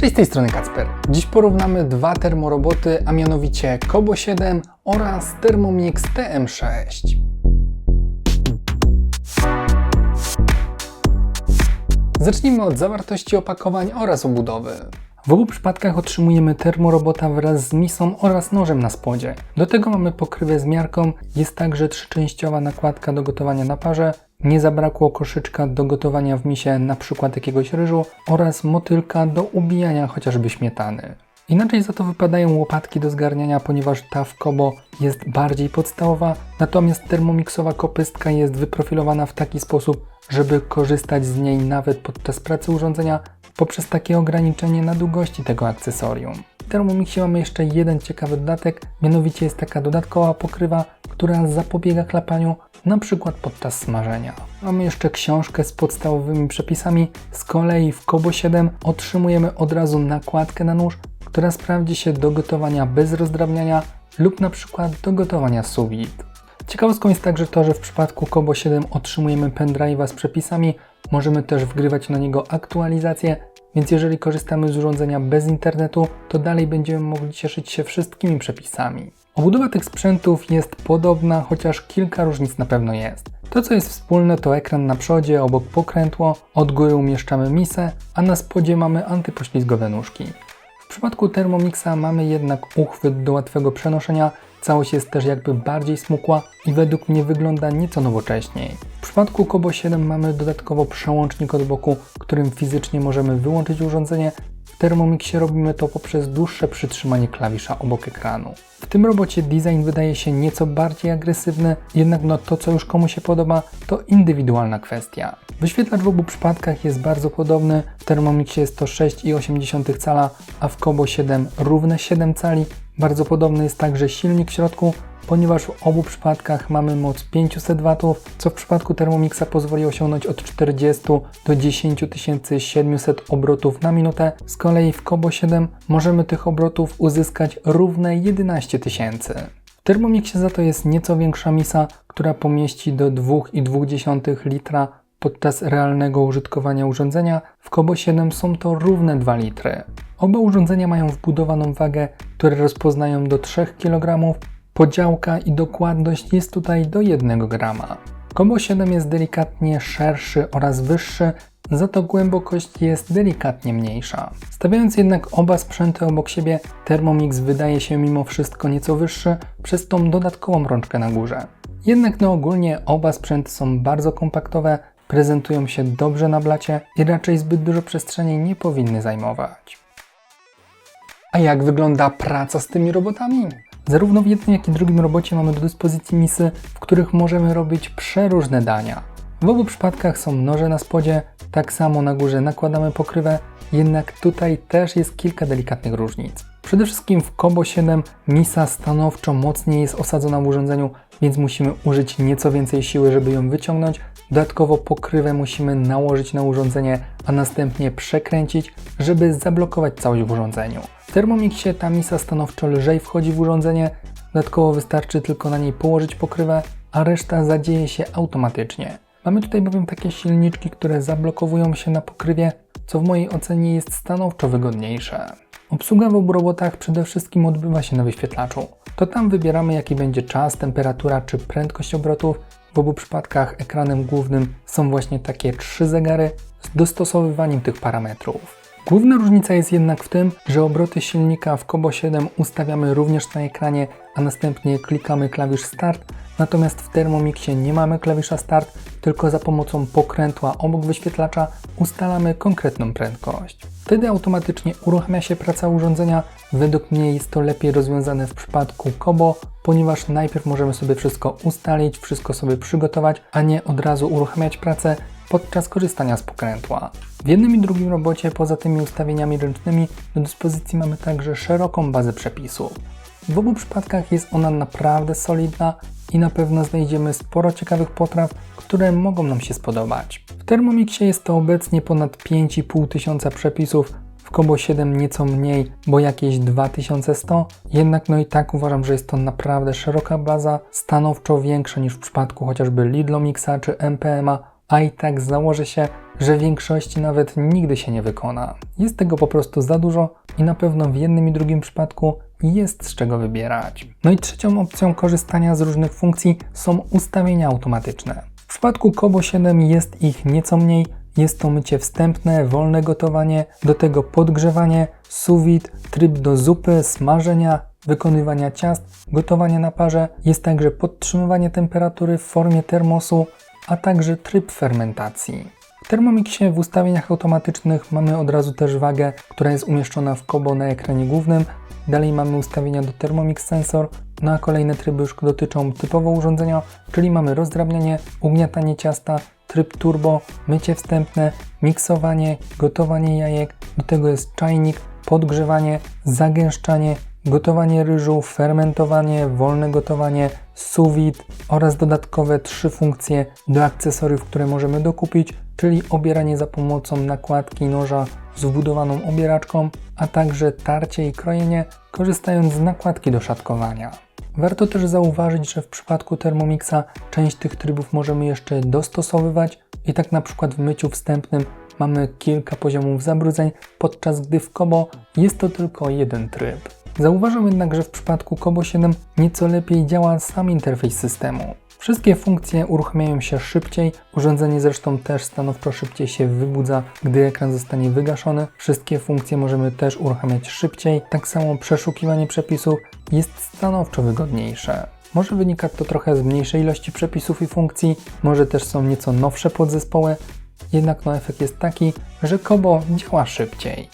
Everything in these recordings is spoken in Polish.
Cześć, z tej strony Kacper. Dziś porównamy dwa termoroboty, a mianowicie Kobo 7 oraz Thermomix TM6. Zacznijmy od zawartości opakowań oraz obudowy. W obu przypadkach otrzymujemy termorobota wraz z misą oraz nożem na spodzie. Do tego mamy pokrywę z miarką, jest także trzyczęściowa nakładka do gotowania na parze, nie zabrakło koszyczka do gotowania w misie np. jakiegoś ryżu oraz motylka do ubijania chociażby śmietany. Inaczej za to wypadają łopatki do zgarniania, ponieważ ta w Kobo jest bardziej podstawowa, natomiast termomiksowa kopystka jest wyprofilowana w taki sposób, żeby korzystać z niej nawet podczas pracy urządzenia poprzez takie ograniczenie na długości tego akcesorium. W Thermomixie mamy jeszcze jeden ciekawy dodatek, mianowicie jest taka dodatkowa pokrywa, która zapobiega chlapaniu, na przykład podczas smażenia. Mamy jeszcze książkę z podstawowymi przepisami, z kolei w Kobo 7 otrzymujemy od razu nakładkę na nóż, która sprawdzi się do gotowania bez rozdrabniania lub na przykład do gotowania sous vide. Ciekawostką jest także to, że w przypadku Kobo 7 otrzymujemy pendrive'a z przepisami, możemy też wgrywać na niego aktualizacje, więc jeżeli korzystamy z urządzenia bez internetu, to dalej będziemy mogli cieszyć się wszystkimi przepisami. Obudowa tych sprzętów jest podobna, chociaż kilka różnic na pewno jest. To co jest wspólne to ekran na przodzie, obok pokrętło, od góry umieszczamy misę, a na spodzie mamy antypoślizgowe nóżki. W przypadku Thermomixa mamy jednak uchwyt do łatwego przenoszenia, Całość jest też jakby bardziej smukła i według mnie wygląda nieco nowocześniej. W przypadku Kobo 7 mamy dodatkowo przełącznik od boku, którym fizycznie możemy wyłączyć urządzenie. Thermomixie robimy to poprzez dłuższe przytrzymanie klawisza obok ekranu. W tym robocie design wydaje się nieco bardziej agresywny, jednak no to co już komu się podoba to indywidualna kwestia. Wyświetlacz w obu przypadkach jest bardzo podobny, w Thermomixie jest to 6,8 cala, a w Kobo 7 równe 7 cali, bardzo podobny jest także silnik w środku, ponieważ w obu przypadkach mamy moc 500 W, co w przypadku Thermomixa pozwoli osiągnąć od 40 do 10700 obrotów na minutę. Z kolei w Kobo 7 możemy tych obrotów uzyskać równe 11 tysięcy. W Thermomixie za to jest nieco większa misa, która pomieści do 2,2 litra podczas realnego użytkowania urządzenia. W Kobo 7 są to równe 2 litry. Oba urządzenia mają wbudowaną wagę, które rozpoznają do 3 kg. Podziałka i dokładność jest tutaj do 1 grama. Kobo 7 jest delikatnie szerszy oraz wyższy, za to głębokość jest delikatnie mniejsza. Stawiając jednak oba sprzęty obok siebie, Thermomix wydaje się mimo wszystko nieco wyższy przez tą dodatkową rączkę na górze. Jednak no ogólnie oba sprzęty są bardzo kompaktowe, prezentują się dobrze na blacie i raczej zbyt dużo przestrzeni nie powinny zajmować. A jak wygląda praca z tymi robotami? Zarówno w jednym, jak i drugim robocie mamy do dyspozycji misy, w których możemy robić przeróżne dania. W obu przypadkach są noże na spodzie, tak samo na górze nakładamy pokrywę, jednak tutaj też jest kilka delikatnych różnic. Przede wszystkim w Kobo 7 misa stanowczo mocniej jest osadzona w urządzeniu, więc musimy użyć nieco więcej siły, żeby ją wyciągnąć. Dodatkowo pokrywę musimy nałożyć na urządzenie, a następnie przekręcić, żeby zablokować całość w urządzeniu. W Thermomixie ta misa stanowczo lżej wchodzi w urządzenie, dodatkowo wystarczy tylko na niej położyć pokrywę, a reszta zadzieje się automatycznie. Mamy tutaj bowiem takie silniczki, które zablokowują się na pokrywie, co w mojej ocenie jest stanowczo wygodniejsze. Obsługa w obu robotach przede wszystkim odbywa się na wyświetlaczu. To tam wybieramy jaki będzie czas, temperatura czy prędkość obrotów. W obu przypadkach ekranem głównym są właśnie takie trzy zegary z dostosowywaniem tych parametrów. Główna różnica jest jednak w tym, że obroty silnika w Kobo 7 ustawiamy również na ekranie, a następnie klikamy klawisz Start, natomiast w Thermomixie nie mamy klawisza Start, tylko za pomocą pokrętła obok wyświetlacza ustalamy konkretną prędkość. Wtedy automatycznie uruchamia się praca urządzenia. Według mnie jest to lepiej rozwiązane w przypadku Kobo, ponieważ najpierw możemy sobie wszystko ustalić, wszystko sobie przygotować, a nie od razu uruchamiać pracę, podczas korzystania z pokrętła. W jednym i drugim robocie poza tymi ustawieniami ręcznymi do dyspozycji mamy także szeroką bazę przepisów. W obu przypadkach jest ona naprawdę solidna i na pewno znajdziemy sporo ciekawych potraw, które mogą nam się spodobać. W Thermomixie jest to obecnie ponad 5,5 tysiąca przepisów, w Kobo 7 nieco mniej, bo jakieś 2100, jednak no i tak uważam, że jest to naprawdę szeroka baza, stanowczo większa niż w przypadku chociażby Lidlomixa czy MPMa a i tak założę się, że w większości nawet nigdy się nie wykona. Jest tego po prostu za dużo i na pewno w jednym i drugim przypadku jest z czego wybierać. No i trzecią opcją korzystania z różnych funkcji są ustawienia automatyczne. W przypadku Kobo 7 jest ich nieco mniej, jest to mycie wstępne, wolne gotowanie, do tego podgrzewanie, vide, tryb do zupy, smażenia, wykonywania ciast, gotowanie na parze. Jest także podtrzymywanie temperatury w formie termosu, a także tryb fermentacji. W Thermomixie w ustawieniach automatycznych mamy od razu też wagę, która jest umieszczona w kobo na ekranie głównym. Dalej mamy ustawienia do Thermomix Sensor, no a kolejne tryby już dotyczą typowo urządzenia, czyli mamy rozdrabnianie, ugniatanie ciasta, tryb turbo, mycie wstępne, miksowanie, gotowanie jajek, do tego jest czajnik, podgrzewanie, zagęszczanie, gotowanie ryżu, fermentowanie, wolne gotowanie, sous vide oraz dodatkowe trzy funkcje do akcesoriów, które możemy dokupić, czyli obieranie za pomocą nakładki noża z wbudowaną obieraczką, a także tarcie i krojenie, korzystając z nakładki do szatkowania. Warto też zauważyć, że w przypadku Thermomixa część tych trybów możemy jeszcze dostosowywać i tak na przykład w myciu wstępnym mamy kilka poziomów zabrudzeń, podczas gdy w Kobo jest to tylko jeden tryb. Zauważam jednak, że w przypadku Kobo 7 nieco lepiej działa sam interfejs systemu. Wszystkie funkcje uruchamiają się szybciej, urządzenie zresztą też stanowczo szybciej się wybudza, gdy ekran zostanie wygaszony. Wszystkie funkcje możemy też uruchamiać szybciej, tak samo przeszukiwanie przepisów jest stanowczo wygodniejsze. Może wynika to trochę z mniejszej ilości przepisów i funkcji, może też są nieco nowsze podzespoły, jednak no efekt jest taki, że Kobo działa szybciej.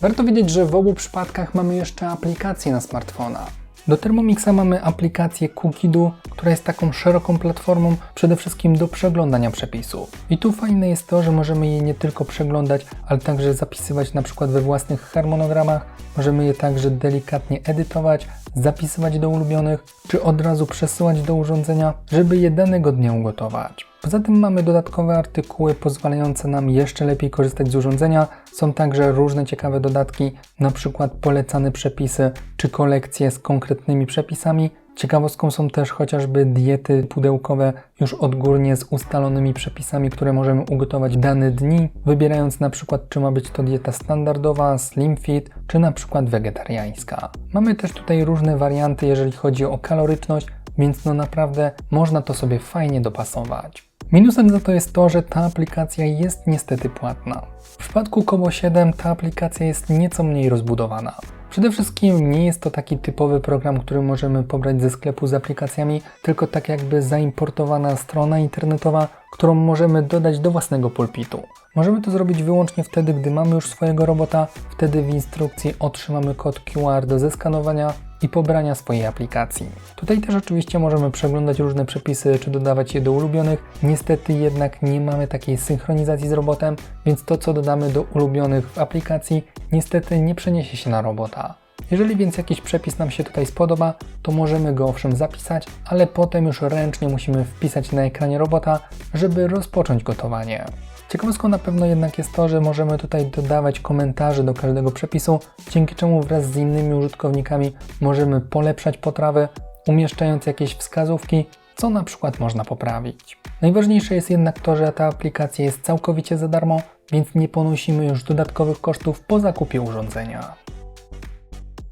Warto wiedzieć, że w obu przypadkach mamy jeszcze aplikację na smartfona. Do Thermomixa mamy aplikację Cookidu, która jest taką szeroką platformą przede wszystkim do przeglądania przepisów. I tu fajne jest to, że możemy je nie tylko przeglądać, ale także zapisywać na przykład we własnych harmonogramach. Możemy je także delikatnie edytować, zapisywać do ulubionych, czy od razu przesyłać do urządzenia, żeby je danego dnia ugotować. Poza tym mamy dodatkowe artykuły pozwalające nam jeszcze lepiej korzystać z urządzenia. Są także różne ciekawe dodatki, na przykład polecane przepisy czy kolekcje z konkretnymi przepisami. Ciekawostką są też chociażby diety pudełkowe już odgórnie z ustalonymi przepisami, które możemy ugotować dane dni, wybierając na przykład czy ma być to dieta standardowa, slim fit, czy na przykład wegetariańska. Mamy też tutaj różne warianty, jeżeli chodzi o kaloryczność, więc no naprawdę można to sobie fajnie dopasować. Minusem za to jest to, że ta aplikacja jest niestety płatna. W przypadku Kobo 7 ta aplikacja jest nieco mniej rozbudowana. Przede wszystkim nie jest to taki typowy program, który możemy pobrać ze sklepu z aplikacjami, tylko tak jakby zaimportowana strona internetowa, którą możemy dodać do własnego pulpitu. Możemy to zrobić wyłącznie wtedy, gdy mamy już swojego robota, wtedy w instrukcji otrzymamy kod QR do zeskanowania i pobrania swojej aplikacji. Tutaj też oczywiście możemy przeglądać różne przepisy czy dodawać je do ulubionych. Niestety jednak nie mamy takiej synchronizacji z robotem, więc to co dodamy do ulubionych w aplikacji niestety nie przeniesie się na robota. Jeżeli więc jakiś przepis nam się tutaj spodoba, to możemy go owszem zapisać, ale potem już ręcznie musimy wpisać na ekranie robota, żeby rozpocząć gotowanie. Ciekawostką na pewno jednak jest to, że możemy tutaj dodawać komentarze do każdego przepisu, dzięki czemu wraz z innymi użytkownikami możemy polepszać potrawę, umieszczając jakieś wskazówki, co na przykład można poprawić. Najważniejsze jest jednak to, że ta aplikacja jest całkowicie za darmo, więc nie ponosimy już dodatkowych kosztów po zakupie urządzenia.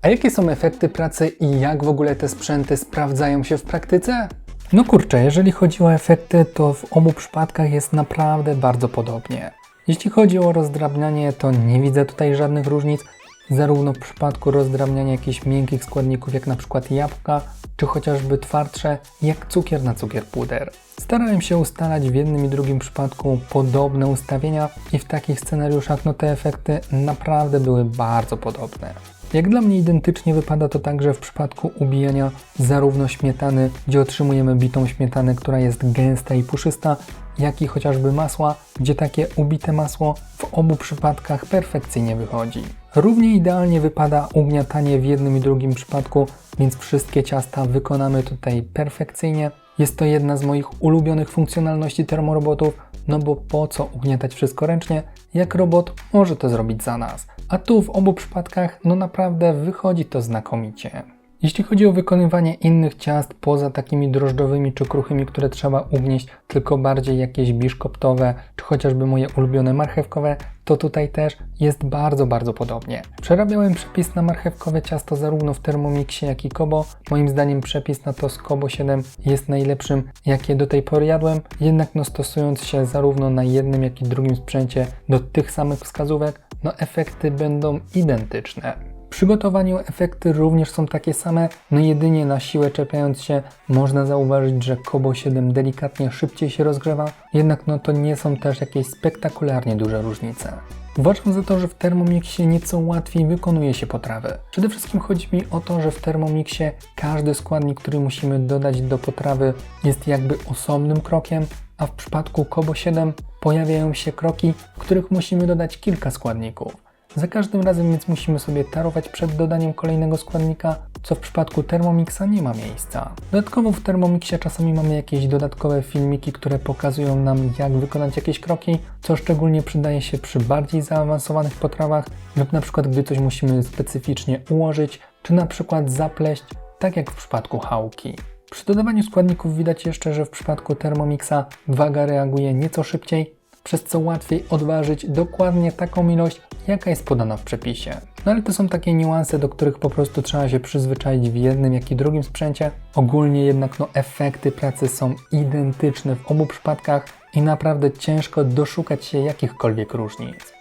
A jakie są efekty pracy i jak w ogóle te sprzęty sprawdzają się w praktyce? No kurczę, jeżeli chodzi o efekty, to w obu przypadkach jest naprawdę bardzo podobnie. Jeśli chodzi o rozdrabnianie, to nie widzę tutaj żadnych różnic, zarówno w przypadku rozdrabniania jakichś miękkich składników, jak na przykład jabłka, czy chociażby twardsze, jak cukier na cukier puder. Starałem się ustalać w jednym i drugim przypadku podobne ustawienia i w takich scenariuszach no te efekty naprawdę były bardzo podobne. Jak dla mnie identycznie wypada to także w przypadku ubijania zarówno śmietany, gdzie otrzymujemy bitą śmietanę, która jest gęsta i puszysta, jak i chociażby masła, gdzie takie ubite masło w obu przypadkach perfekcyjnie wychodzi. Równie idealnie wypada ugniatanie w jednym i drugim przypadku, więc wszystkie ciasta wykonamy tutaj perfekcyjnie. Jest to jedna z moich ulubionych funkcjonalności termorobotów, no bo po co ugniatać wszystko ręcznie, jak robot może to zrobić za nas. A tu w obu przypadkach, no naprawdę wychodzi to znakomicie. Jeśli chodzi o wykonywanie innych ciast poza takimi drożdżowymi czy kruchymi, które trzeba ugnieść, tylko bardziej jakieś biszkoptowe, czy chociażby moje ulubione marchewkowe, to tutaj też jest bardzo, bardzo podobnie. Przerabiałem przepis na marchewkowe ciasto zarówno w Thermomixie, jak i Kobo. Moim zdaniem przepis na to z Kobo 7 jest najlepszym, jakie do tej pory jadłem, jednak no stosując się zarówno na jednym, jak i drugim sprzęcie do tych samych wskazówek, no efekty będą identyczne. Przygotowaniu efekty również są takie same, no jedynie na siłę czepiając się można zauważyć, że Kobo 7 delikatnie szybciej się rozgrzewa, jednak no to nie są też jakieś spektakularnie duże różnice. Uważam za to, że w Thermomixie nieco łatwiej wykonuje się potrawy. Przede wszystkim chodzi mi o to, że w Thermomixie każdy składnik, który musimy dodać do potrawy jest jakby osobnym krokiem, a w przypadku Kobo 7 pojawiają się kroki, w których musimy dodać kilka składników. Za każdym razem więc musimy sobie tarować przed dodaniem kolejnego składnika, co w przypadku Thermomixa nie ma miejsca. Dodatkowo w Thermomixie czasami mamy jakieś dodatkowe filmiki, które pokazują nam jak wykonać jakieś kroki, co szczególnie przydaje się przy bardziej zaawansowanych potrawach lub na przykład gdy coś musimy specyficznie ułożyć, czy na przykład zapleść, tak jak w przypadku chałki. Przy dodawaniu składników widać jeszcze, że w przypadku Thermomixa waga reaguje nieco szybciej, przez co łatwiej odważyć dokładnie taką ilość, jaka jest podana w przepisie. No ale to są takie niuanse, do których po prostu trzeba się przyzwyczaić w jednym, jak i drugim sprzęcie. Ogólnie jednak no, efekty pracy są identyczne w obu przypadkach i naprawdę ciężko doszukać się jakichkolwiek różnic.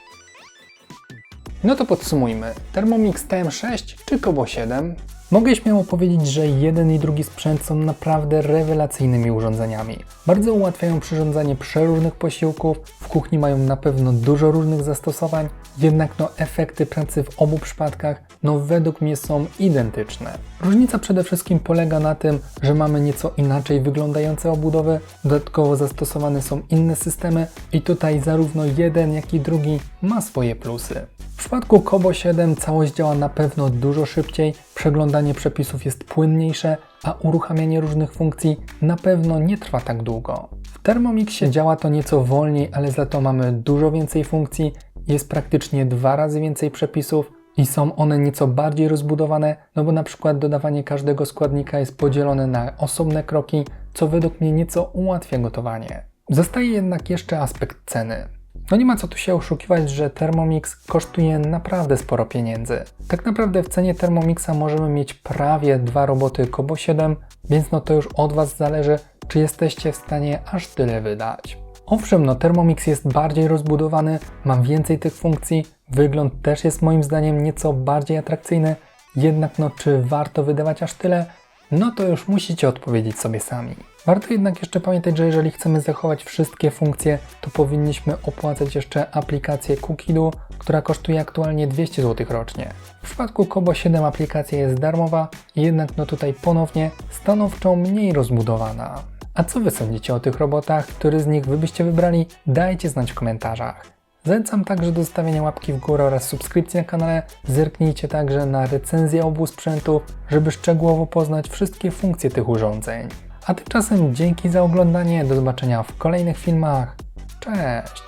No to podsumujmy. Thermomix TM6 czy Kobo 7? Mogę śmiało powiedzieć, że jeden i drugi sprzęt są naprawdę rewelacyjnymi urządzeniami. Bardzo ułatwiają przyrządzanie przeróżnych posiłków, w kuchni mają na pewno dużo różnych zastosowań, jednak no efekty pracy w obu przypadkach no według mnie są identyczne. Różnica przede wszystkim polega na tym, że mamy nieco inaczej wyglądające obudowy, dodatkowo zastosowane są inne systemy i tutaj zarówno jeden jak i drugi ma swoje plusy. Przypadku Kobo 7 całość działa na pewno dużo szybciej, przeglądanie przepisów jest płynniejsze, a uruchamianie różnych funkcji na pewno nie trwa tak długo. W Thermomixie działa to nieco wolniej, ale za to mamy dużo więcej funkcji, jest praktycznie dwa razy więcej przepisów i są one nieco bardziej rozbudowane, no bo na przykład dodawanie każdego składnika jest podzielone na osobne kroki, co według mnie nieco ułatwia gotowanie. Zostaje jednak jeszcze aspekt ceny. No nie ma co tu się oszukiwać, że Thermomix kosztuje naprawdę sporo pieniędzy. Tak naprawdę w cenie Thermomixa możemy mieć prawie dwa roboty Kobo 7, więc no to już od Was zależy, czy jesteście w stanie aż tyle wydać. Owszem, no Thermomix jest bardziej rozbudowany, ma więcej tych funkcji, wygląd też jest moim zdaniem nieco bardziej atrakcyjny, jednak no czy warto wydawać aż tyle? No to już musicie odpowiedzieć sobie sami. Warto jednak jeszcze pamiętać, że jeżeli chcemy zachować wszystkie funkcje, to powinniśmy opłacać jeszcze aplikację Cookidu, która kosztuje aktualnie 200 zł rocznie. W przypadku Kobo 7 aplikacja jest darmowa, jednak no tutaj ponownie stanowczo mniej rozbudowana. A co Wy sądzicie o tych robotach? Który z nich Wy byście wybrali? Dajcie znać w komentarzach. Zachęcam także do zostawienia łapki w górę oraz subskrypcji na kanale. Zerknijcie także na recenzję obu sprzętów, żeby szczegółowo poznać wszystkie funkcje tych urządzeń. A tymczasem dzięki za oglądanie, do zobaczenia w kolejnych filmach. Cześć!